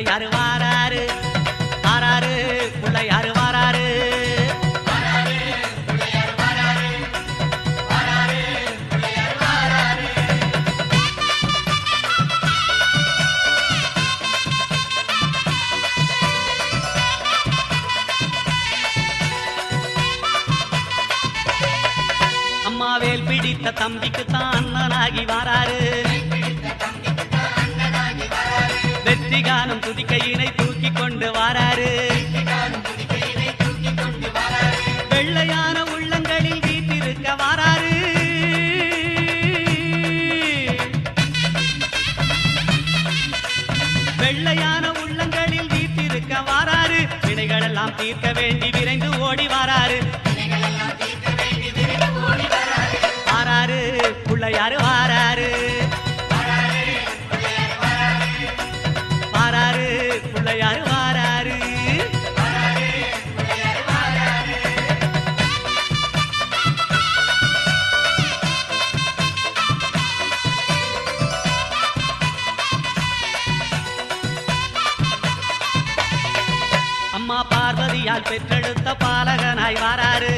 பிள்ளையாரு வாராரு? வாராரு யாரு வாராரு? அம்மாவேல் பிடித்த தம்பிக்கு தான் அண்ணனாகி வாராரு. காணும் துதிக்கையினை தூக்கி கொண்டு வாராரு. வெள்ளையான உள்ளங்களில் வீட்டிருக்க வாராரு. வெள்ளையான உள்ளங்களில் வீட்டிருக்க வாராரு. வினைகளெல்லாம் தீர்க்க வேண்டி விரைந்து ஓடி வாராரு வாராரு. அம்மா பார்வதியால் பெற்றெடுத்த பாலகனாய் வாராரு.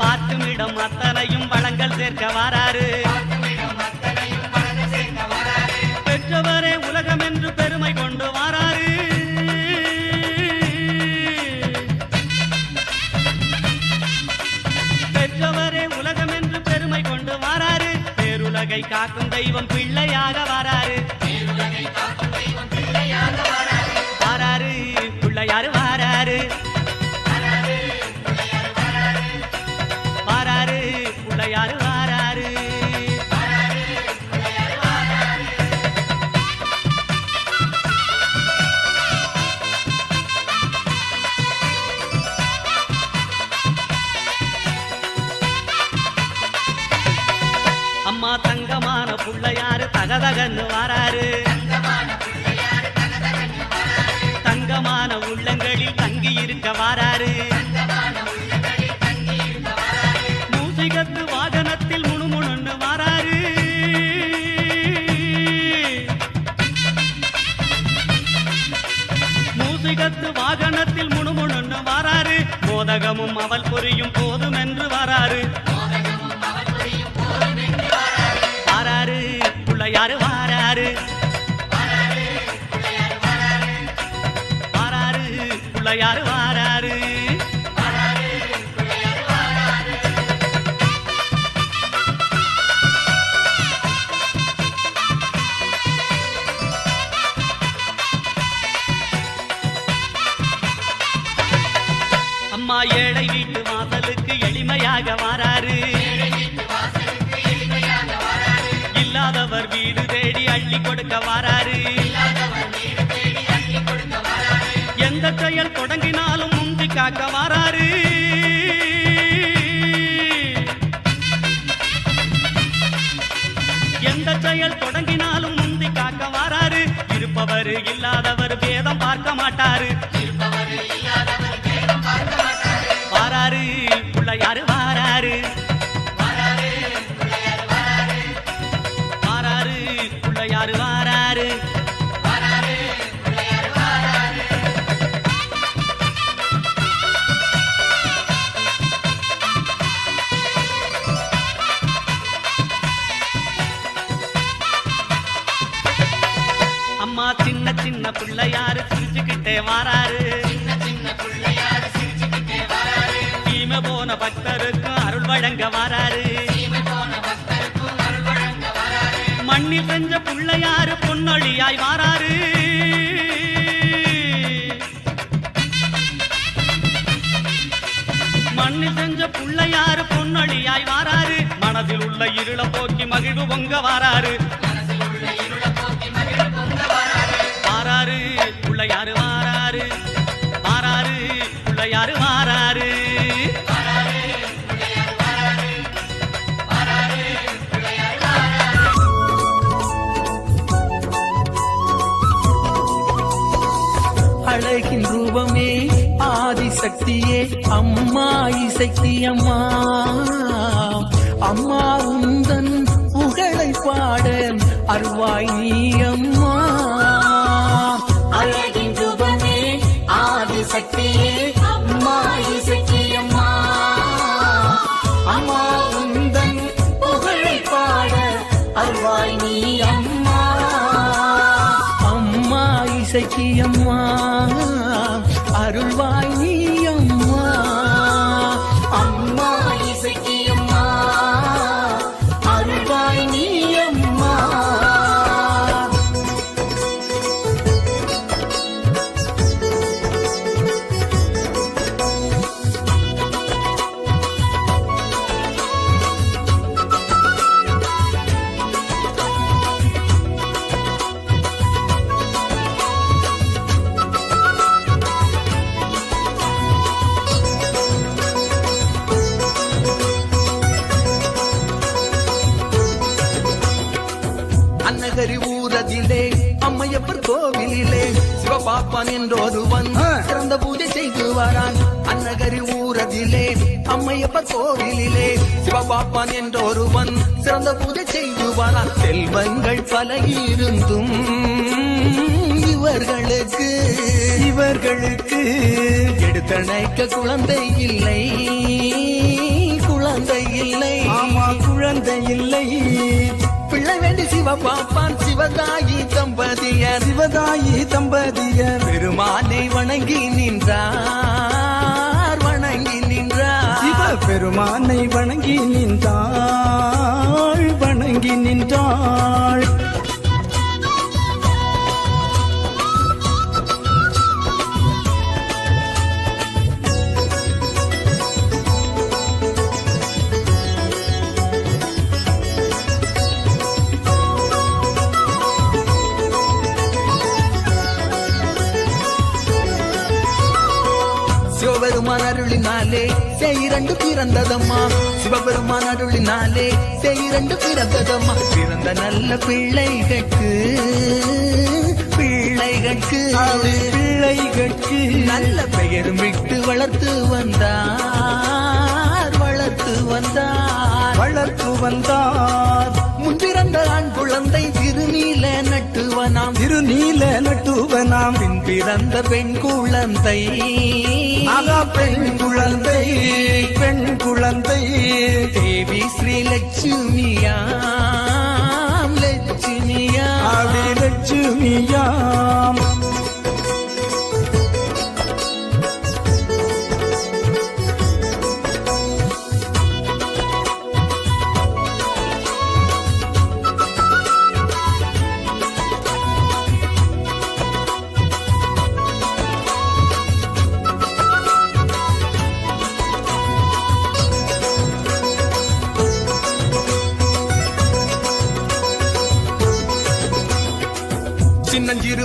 பார்க்குமிடம் அத்தனையும் வளங்கள் சேர்க்க வாராரு. பெற்றவரே உலகம் என்று பெருமை கொண்டு வாராரு. பெற்றவரே உலகம் என்று பெருமை கொண்டு வாராரு. பேருலகை காக்கும் தெய்வம் பிள்ளையாக வாராரு. தங்கமான புள்ளையாரு தகதகன்னு வாராரு. தங்கமான உள்ளங்களில் தங்கி இருக்க வாராரு. மூசிகத்து வாகனத்தில் முணுமுணுன்னு வாராரு. மூசிகத்து வாகனத்தில் முணுமுணுன்னு வாராரு. மோதகமும் அவள் புரியும் போதும் என்று வாராரு. பிள்ளையாரு வாராரு? வாராரு. பிள்ளையாரு வாராரு? கொடுக்க வாராரு. எந்த செயல் தொடங்கினாலும் முந்தி காக்க வாராரு. எந்த செயல் தொடங்கினாலும் முந்தி காக்க வாராரு. இருப்பவர் இல்லாதவர் பேதம் பார்க்க மாட்டாரு. வழங்க வாராரு. மண்ணில் செஞ்ச பிள்ளையாரு பொன்னொழியாய் வாராரு மண்ணில் செஞ்ச பிள்ளையாரு பொன்னொழியாய் வாராரு மனதில் உள்ள இருள போக்கி மகிழ்வு பொங்க வாராரு. அழகின் ரூபமே ஆதிசக்தியே அம்மா இசைக்கு அம்மா. அம்மா உந்தன் புகழை பாட அருவாய் நீ அம்மா. அழகின் ரூபமே ஆதிசக்தியே அம்மா இசக்கி அம்மா. அம்மா உந்தன் புகழை பாட அருவாய் நீ அம்மா. அம்மா. சிவபாப்பான் என்றொருவன் சிறந்த பூஜை செய்து வரான். அன்னகரி ஊரதிலே அம்மையப்பர் கோவிலிலே. சிவபாப்பான் என்றொருவன் சிறந்த பூஜை செய்து வரான். செல்வங்கள் பல இருந்தும் இவர்களுக்கு இவர்களுக்கு எடுத்தணைக்க குழந்தை இல்லை. குழந்தை இல்லை. ஆமா குழந்தை இல்லை. பிள்ளை வேண்டி சிவ பாப்பான் சிவதாயி தம்பதியர். சிவதாயி தம்பதியர். பெருமானை வணங்கி நின்றார் வணங்கி நின்றார். சிவ பெருமானை வணங்கி நின்றாள் வணங்கி நின்றாள். சிவபெருமான் அருளினாலே செய்யிரண்டு பிறந்ததம்மா. சிவபெருமான் அருளினாலே செய்யிரண்டு பிறந்ததம்மா. பிறந்த நல்ல பிள்ளைகட்கு பிள்ளைகட்கு பிள்ளைகட்கு நல்ல பெயரும் விட்டு வளர்த்து வந்தார் வளர்த்து வந்தார். வளர்த்து வந்தார். முன்பிறந்த ஆண் குழந்தை திருநீல நட்டுவனாம் திருநீல நட்டுவனாம் பின் பிறந்த பெண் குழந்தை. ஆகா பெண் குழந்தை பெண் குழந்தை. தேவி ஸ்ரீ லட்சுமியாம் லட்சுமியாம். ஆடி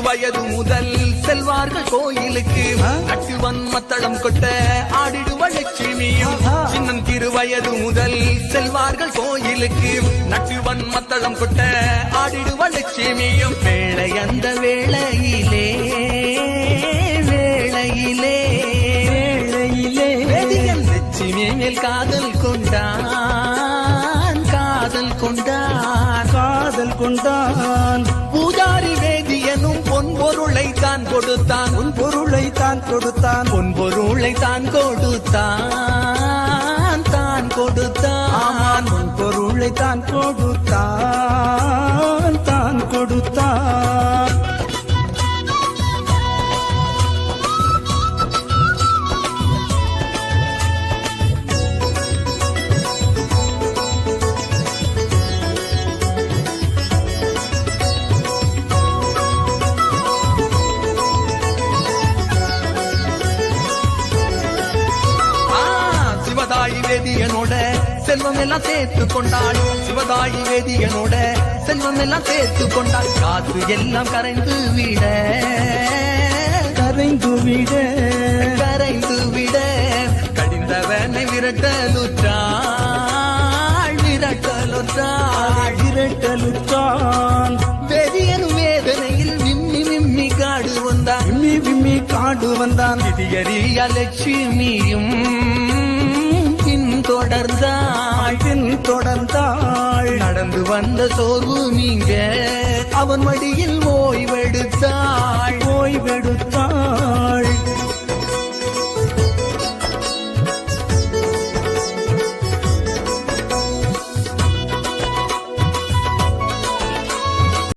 வயது முதல் செல்வார்கள் கோயிலுக்கு. நட்டுவன் மத்தளம் கொட்ட ஆடிடுவ லட்சுமியும். சின்னஞ்சிறு வயது முதல் செல்வார்கள் கோயிலுக்கு. நட்டுவன் மத்தளம் கொட்ட ஆடிடுவ லட்சுமியும். வேளை அந்த வேளையிலே வேளையிலே வேளையிலே. வேதியன் லட்சுமி மேல் காதல் கொண்டான் காதல் கொண்டான். காதல் கொண்டான். பொருளை தான் கொடுத்தான் உன் பொருளை தான் கொடுத்தான் உன் பொருளை தான் கொடுத்தான் தான் கொடுத்தான். உன் பொருளை தான் கொடுத்தான். வேதியனோட செல்வம் எல்லாம் சேர்த்து கொண்டாள்? சிவதாயி வேதியனோட செல்வம் எல்லாம் சேர்த்து கொண்டாள். காசு எல்லாம் கரைந்து விட. கரைந்து விட. கரைந்து விட. கடிந்தவனை விரட்டலுற்றாள். விரட்டலுற்றாள். விரட்டலுற்றான் வேதியனும் வேதனையில் விம்மி விம்மி காடு வந்தான். விம்மி விம்மி காடு வந்தான். விதியறிய லட்சுமியும் தொடர்ந்தாள். பின் தொடர்ந்தாள். நடந்து வந்த சோர்வு நீங்க. அவன் மடியில் ஓய்வெடுத்தாள். ஓய்வெடுத்தாள்.